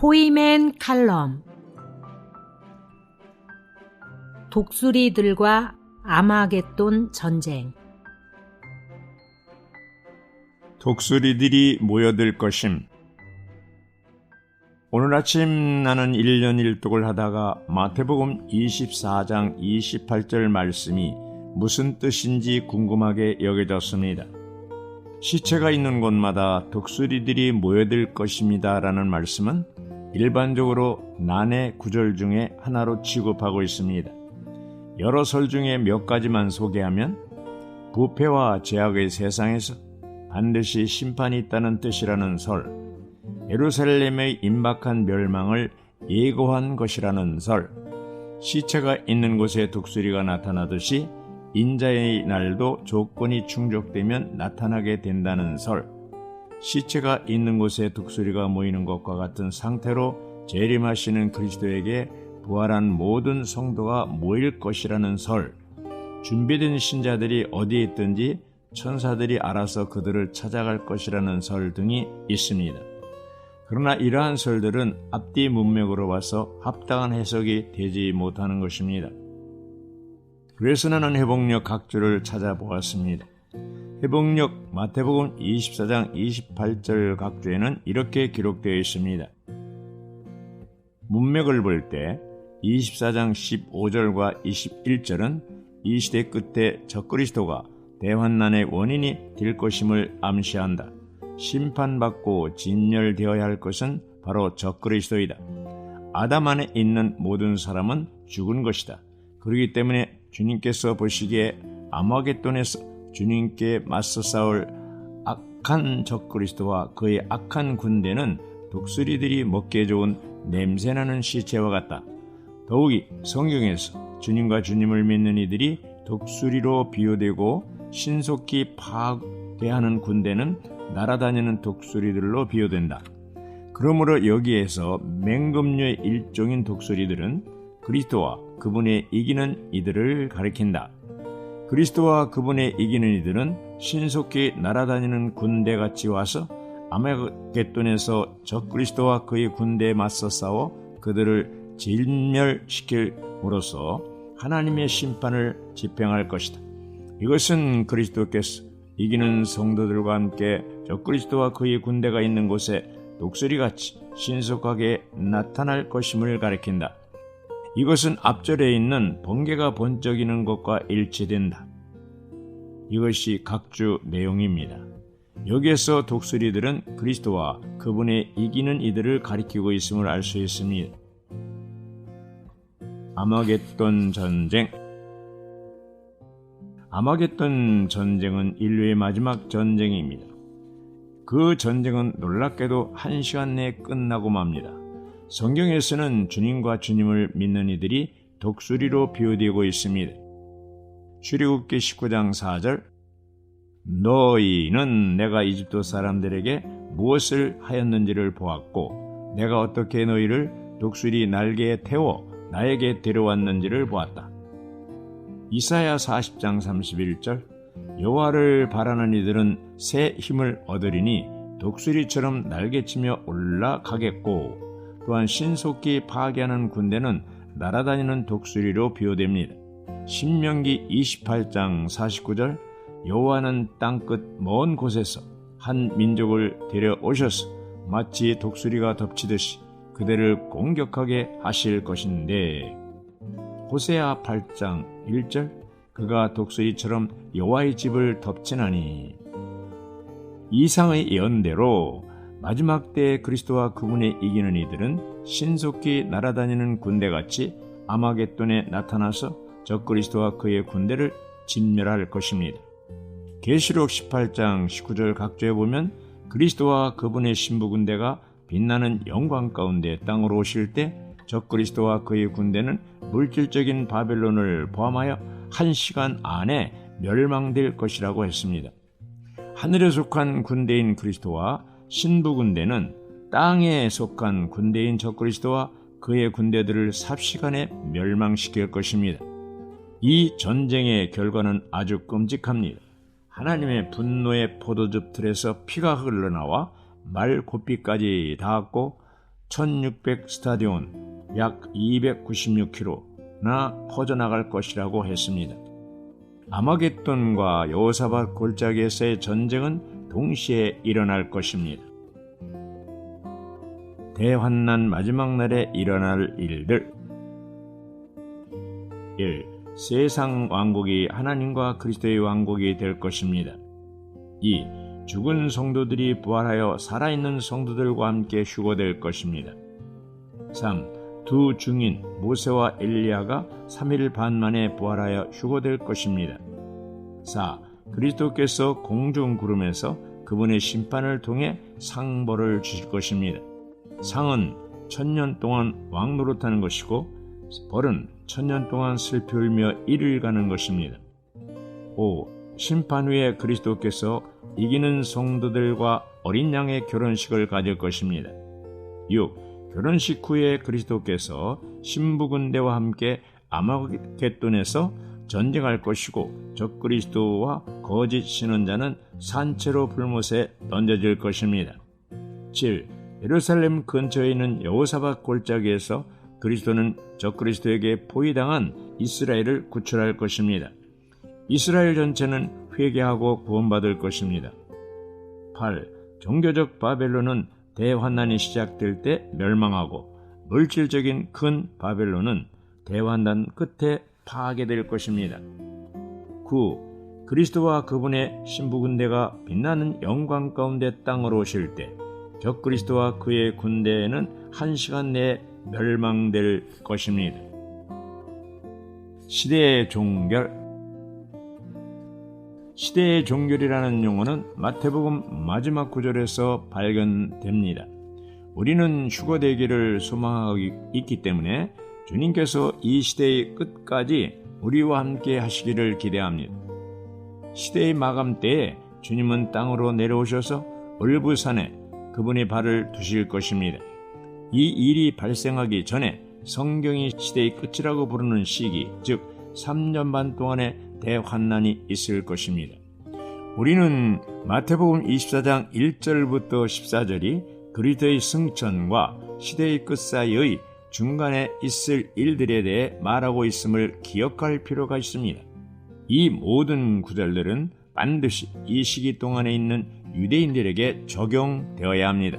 포이맨 칼럼 독수리들과 아마겟돈 전쟁 독수리들이 모여들 것임. 오늘 아침 나는 1년 1독을 하다가 마태복음 24장 28절 말씀이 무슨 뜻인지 궁금하게 여겨졌습니다. 시체가 있는 곳마다 독수리들이 모여들 것입니다. 라는 말씀은 일반적으로 난의 구절 중에 하나로 취급하고 있습니다. 여러 설 중에 몇 가지만 소개하면 부패와 제약의 세상에서 반드시 심판이 있다는 뜻이라는 설, 예루살렘의 임박한 멸망을 예고한 것이라는 설, 시체가 있는 곳에 독수리가 나타나듯이 인자의 날도 조건이 충족되면 나타나게 된다는 설, 시체가 있는 곳에 독수리가 모이는 것과 같은 상태로 재림하시는 그리스도에게 부활한 모든 성도가 모일 것이라는 설, 준비된 신자들이 어디에 있든지 천사들이 알아서 그들을 찾아갈 것이라는 설 등이 있습니다. 그러나 이러한 설들은 앞뒤 문맥으로 봐서 합당한 해석이 되지 못하는 것입니다. 그래서 나는 회복력 각주를 찾아보았습니다. 회복력 마태복음 24장 28절 각주에는 이렇게 기록되어 있습니다. 문맥을 볼 때 24장 15절과 21절은 이 시대 끝에 적그리스도가 대환난의 원인이 될 것임을 암시한다. 심판받고 진멸되어야 할 것은 바로 적그리스도이다. 아담 안에 있는 모든 사람은 죽은 것이다. 그렇기 때문에 주님께서 보시기에 아마겟돈에서 주님께 맞서 싸울 악한 적그리스도와 그의 악한 군대는 독수리들이 먹기에 좋은 냄새나는 시체와 같다. 더욱이 성경에서 주님과 주님을 믿는 이들이 독수리로 비유되고 신속히 파괴하는 군대는 날아다니는 독수리들로 비유된다. 그러므로 여기에서 맹금류의 일종인 독수리들은 그리스도와 그분의 이기는 이들을 가리킨다. 그리스도와 그분의 이기는 이들은 신속히 날아다니는 군대같이 와서 아메겟돈에서 적 그리스도와 그의 군대에 맞서 싸워 그들을 진멸시킬으로써 하나님의 심판을 집행할 것이다. 이것은 그리스도께서 이기는 성도들과 함께 저 그리스도와 그의 군대가 있는 곳에 독수리같이 신속하게 나타날 것임을 가리킨다. 이것은 앞절에 있는 번개가 번쩍이는 것과 일치된다. 이것이 각주 내용입니다. 여기에서 독수리들은 그리스도와 그분의 이기는 이들을 가리키고 있음을 알 수 있습니다. 아마겟돈 전쟁 아마겟돈 전쟁은 인류의 마지막 전쟁입니다. 그 전쟁은 놀랍게도 한 시간 내에 끝나고 맙니다. 성경에서는 주님과 주님을 믿는 이들이 독수리로 비유되고 있습니다. 출애굽기 19장 4절 너희는 내가 이집트 사람들에게 무엇을 하였는지를 보았고 내가 어떻게 너희를 독수리 날개에 태워 나에게 데려왔는지를 보았다. 이사야 40장 31절 여호와를 바라는 이들은 새 힘을 얻으리니 독수리처럼 날개치며 올라가겠고 또한 신속히 파괴하는 군대는 날아다니는 독수리로 비유됩니다. 신명기 28장 49절 여호와는 땅끝 먼 곳에서 한 민족을 데려오셔서 마치 독수리가 덮치듯이 그대를 공격하게 하실 것인데 호세아 8장 1절 그가 독수리처럼 여호와의 집을 덮치나니 이상의 예언대로 마지막 때 그리스도와 그분의 이기는 이들은 신속히 날아다니는 군대같이 아마겟돈에 나타나서 적 그리스도와 그의 군대를 진멸할 것입니다. 계시록 18장 19절 각조에 보면 그리스도와 그분의 신부 군대가 빛나는 영광 가운데 땅으로 오실 때 적그리스도와 그의 군대는 물질적인 바벨론을 포함하여 한 시간 안에 멸망될 것이라고 했습니다. 하늘에 속한 군대인 그리스도와 신부 군대는 땅에 속한 군대인 적그리스도와 그의 군대들을 삽시간에 멸망시킬 것입니다. 이 전쟁의 결과는 아주 끔찍합니다. 하나님의 분노의 포도즙 틀에서 피가 흘러나와 말 고삐까지 닿았고 1600 스타디온 약 296km나 퍼져나갈 것이라고 했습니다. 아마겟돈과 여호사밧 골짜기에서의 전쟁은 동시에 일어날 것입니다. 대환난 마지막 날에 일어날 일들 1. 세상 왕국이 하나님과 그리스도의 왕국이 될 것입니다. 2. 죽은 성도들이 부활하여 살아있는 성도들과 함께 휴거될 것입니다. 3. 두 중인 모세와 엘리야가 3일 반 만에 부활하여 휴거될 것입니다. 4. 그리스도께서 공중 구름에서 그분의 심판을 통해 상벌을 주실 것입니다. 상은 천년 동안 왕노릇하는 것이고 벌은 천년 동안 슬피 울며 이를 가는 것입니다. 5. 심판 후에 그리스도께서 이기는 성도들과 어린 양의 결혼식을 가질 것입니다. 6. 결혼식 후에 그리스도께서 신부군대와 함께 아마겟돈에서 전쟁할 것이고 적그리스도와 거짓 신원자는 산채로 불못에 던져질 것입니다. 7. 예루살렘 근처에 있는 여호사밧 골짜기에서 그리스도는 적그리스도에게 포위당한 이스라엘을 구출할 것입니다. 이스라엘 전체는 회개하고 구원받을 것입니다. 8. 종교적 바벨론은 대환난이 시작될 때 멸망하고 물질적인 큰 바벨론은 대환난 끝에 파괴될 것입니다. 9. 그리스도와 그분의 신부군대가 빛나는 영광 가운데 땅으로 오실 때 적그리스도와 그의 군대에는 한 시간 내에 멸망될 것입니다. 시대의 종결 시대의 종결이라는 용어는 마태복음 마지막 구절에서 발견됩니다. 우리는 휴거되기를 소망하고 있기 때문에 주님께서 이 시대의 끝까지 우리와 함께 하시기를 기대합니다. 시대의 마감 때에 주님은 땅으로 내려오셔서 을부산에 그분의 발을 두실 것입니다. 이 일이 발생하기 전에 성경이 시대의 끝이라고 부르는 시기, 즉 3년 반 동안의 대환난이 있을 것입니다. 우리는 마태복음 24장 1절부터 14절이 그리스도의 승천과 시대의 끝 사이의 중간에 있을 일들에 대해 말하고 있음을 기억할 필요가 있습니다. 이 모든 구절들은 반드시 이 시기 동안에 있는 유대인들에게 적용되어야 합니다.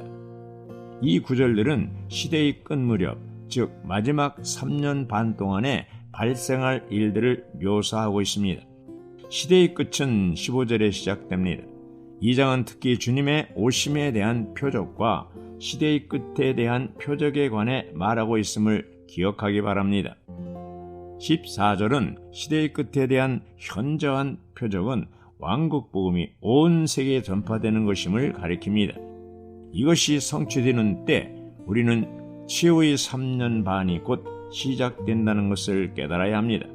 이 구절들은 시대의 끝 무렵, 즉 마지막 3년 반 동안에 발생할 일들을 묘사하고 있습니다. 시대의 끝은 15절에 시작됩니다. 이 장은 특히 주님의 오심에 대한 표적과 시대의 끝에 대한 표적에 관해 말하고 있음을 기억하기 바랍니다. 14절은 시대의 끝에 대한 현저한 표적은 왕국 복음이 온 세계에 전파되는 것임을 가리킵니다. 이것이 성취되는 때 우리는 치유의 3년 반이 곧 시작된다는 것을 깨달아야 합니다.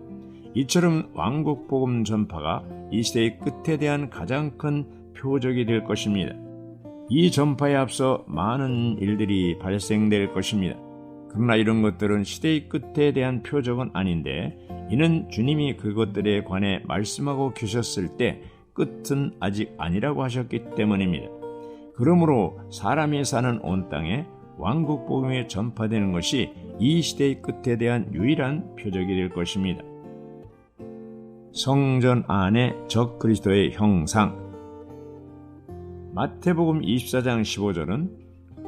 이처럼 왕국 복음 전파가 이 시대의 끝에 대한 가장 큰 표적이 될 것입니다. 이 전파에 앞서 많은 일들이 발생될 것입니다. 그러나 이런 것들은 시대의 끝에 대한 표적은 아닌데 이는 주님이 그것들에 관해 말씀하고 계셨을 때 끝은 아직 아니라고 하셨기 때문입니다. 그러므로 사람이 사는 온 땅에 왕국 복음이 전파되는 것이 이 시대의 끝에 대한 유일한 표적이 될 것입니다. 성전 안에 적 그리스도의 형상 마태복음 24장 15절은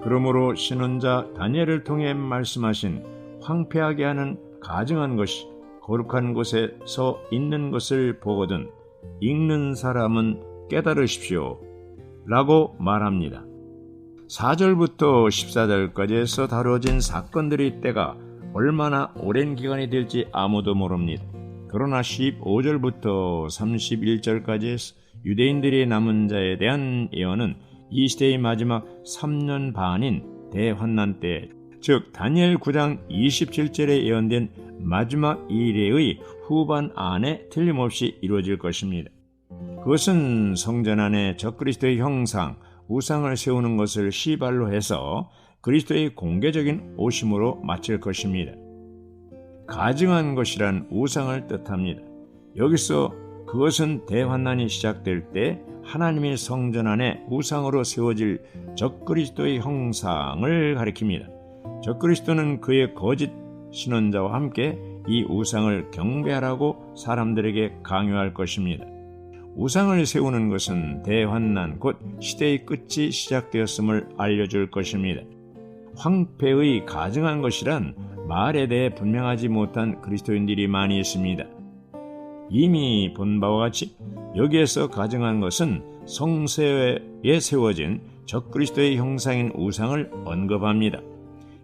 그러므로 신원자 다니엘을 통해 말씀하신 황폐하게 하는 가증한 것이 거룩한 곳에서 있는 것을 보거든 읽는 사람은 깨달으십시오. 라고 말합니다. 4절부터 14절까지에서 다뤄진 사건들의 때가 얼마나 오랜 기간이 될지 아무도 모릅니다. 그러나 15절부터 31절까지 유대인들의 남은 자에 대한 예언은 이 시대의 마지막 3년 반인 대환난 때, 즉 다니엘 9장 27절에 예언된 마지막 이래의 후반 안에 틀림없이 이루어질 것입니다. 그것은 성전 안에 적그리스도의 형상, 우상을 세우는 것을 시발로 해서 그리스도의 공개적인 오심으로 마칠 것입니다. 가증한 것이란 우상을 뜻합니다. 여기서 그것은 대환난이 시작될 때 하나님의 성전 안에 우상으로 세워질 적그리스도의 형상을 가리킵니다. 적그리스도는 그의 거짓 신원자와 함께 이 우상을 경배하라고 사람들에게 강요할 것입니다. 우상을 세우는 것은 대환난 곧 시대의 끝이 시작되었음을 알려줄 것입니다. 황폐의 가증한 것이란 말에 대해 분명하지 못한 그리스도인들이 많이 있습니다. 이미 본 바와 같이 여기에서 가증한 것은 성세에 세워진 적그리스도의 형상인 우상을 언급합니다.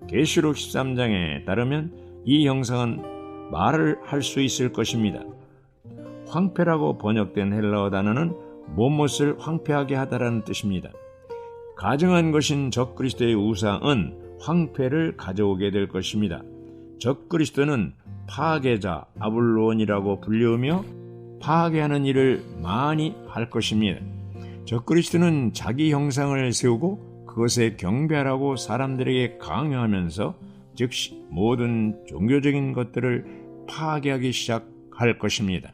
계시록 13장에 따르면 이 형상은 말을 할 수 있을 것입니다. 황폐라고 번역된 헬라어 단어는 무엇을 황폐하게 하다라는 뜻입니다. 가증한 것인 적그리스도의 우상은 황폐를 가져오게 될 것입니다. 적그리스도는 파괴자 아블론이라고 불리우며 파괴하는 일을 많이 할 것입니다. 적그리스도는 자기 형상을 세우고 그것에 경배하라고 사람들에게 강요하면서 즉시 모든 종교적인 것들을 파괴하기 시작할 것입니다.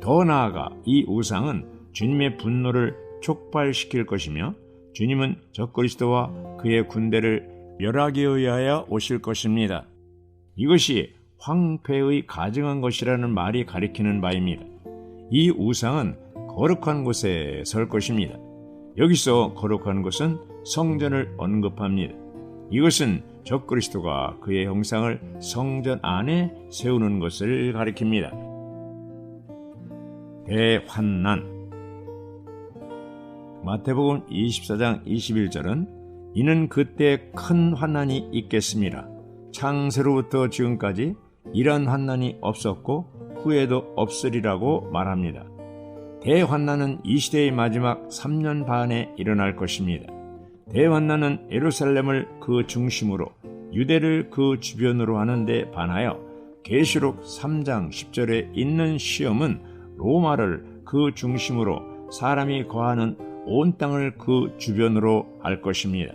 더 나아가 이 우상은 주님의 분노를 촉발시킬 것이며 주님은 적그리스도와 그의 군대를 멸하기 위하여 오실 것입니다. 이것이 황폐의 가증한 것이라는 말이 가리키는 바입니다. 이 우상은 거룩한 곳에 설 것입니다. 여기서 거룩한 곳은 성전을 언급합니다. 이것은 적그리스도가 그의 형상을 성전 안에 세우는 것을 가리킵니다. 대환난 마태복음 24장 21절은 이는 그때 큰 환난이 있겠습니다. 창세로부터 지금까지 이런 환난이 없었고 후에도 없으리라고 말합니다. 대환난은 이 시대의 마지막 3년 반에 일어날 것입니다. 대환난은 예루살렘을 그 중심으로 유대를 그 주변으로 하는데 반하여 계시록 3장 10절에 있는 시험은 로마를 그 중심으로 사람이 거하는 온 땅을 그 주변으로 할 것입니다.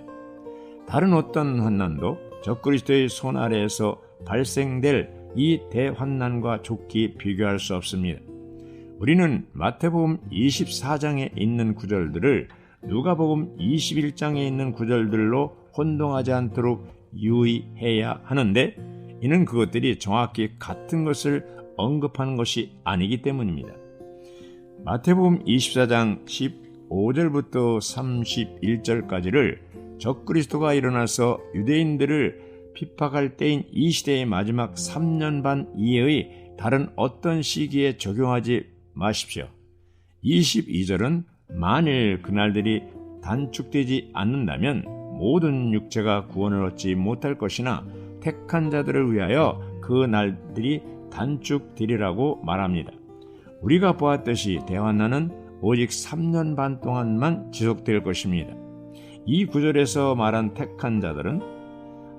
다른 어떤 환난도 적그리스도의 손 아래에서 발생될 이 대환난과 좋게 비교할 수 없습니다. 우리는 마태복음 24장에 있는 구절들을 누가복음 21장에 있는 구절들로 혼동하지 않도록 유의해야 하는데 이는 그것들이 정확히 같은 것을 언급하는 것이 아니기 때문입니다. 마태복음 24장 15절부터 31절까지를 적그리스도가 일어나서 유대인들을 핍박할 때인 이 시대의 마지막 3년 반 이외의 다른 어떤 시기에 적용하지 마십시오. 22절은 만일 그날들이 단축되지 않는다면 모든 육체가 구원을 얻지 못할 것이나 택한 자들을 위하여 그 날들이 단축되리라고 말합니다. 우리가 보았듯이 대환난은 오직 3년 반 동안만 지속될 것입니다. 이 구절에서 말한 택한 자들은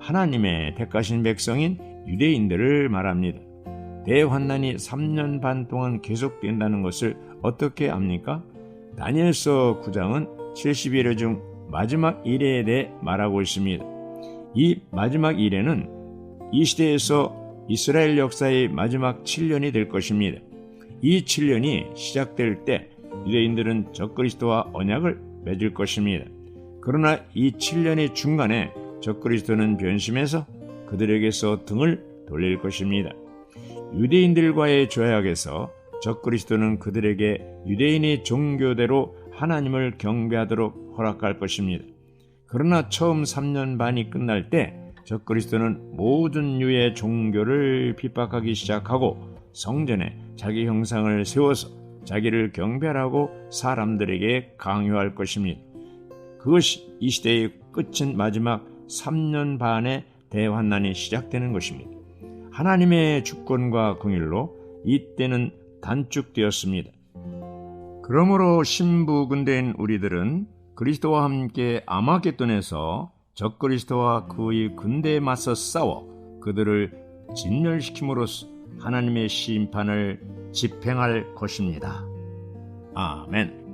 하나님의 택하신 백성인 유대인들을 말합니다. 대환난이 3년 반 동안 계속된다는 것을 어떻게 압니까? 다니엘서 9장은 70일의 중 마지막 일에 대해 말하고 있습니다. 이 마지막 일에는 이 시대에서 이스라엘 역사의 마지막 7년이 될 것입니다. 이 7년이 시작될 때 유대인들은 적그리스도와 언약을 맺을 것입니다. 그러나 이 7년의 중간에 적그리스도는 변심해서 그들에게서 등을 돌릴 것입니다. 유대인들과의 조약에서 적그리스도는 그들에게 유대인의 종교대로 하나님을 경배하도록 허락할 것입니다. 그러나 처음 3년 반이 끝날 때 적그리스도는 모든 유의 종교를 핍박하기 시작하고 성전에 자기 형상을 세워서 자기를 경배하라고 사람들에게 강요할 것입니다. 그것이 이 시대의 끝인 마지막 3년 반의 대환난이 시작되는 것입니다. 하나님의 주권과 긍일로 이때는 단축되었습니다. 그러므로 신부 군대인 우리들은 그리스도와 함께 아마겟돈에서 적그리스도와 그의 군대에 맞서 싸워 그들을 진멸시킴으로써 하나님의 심판을 집행할 것입니다. 아멘.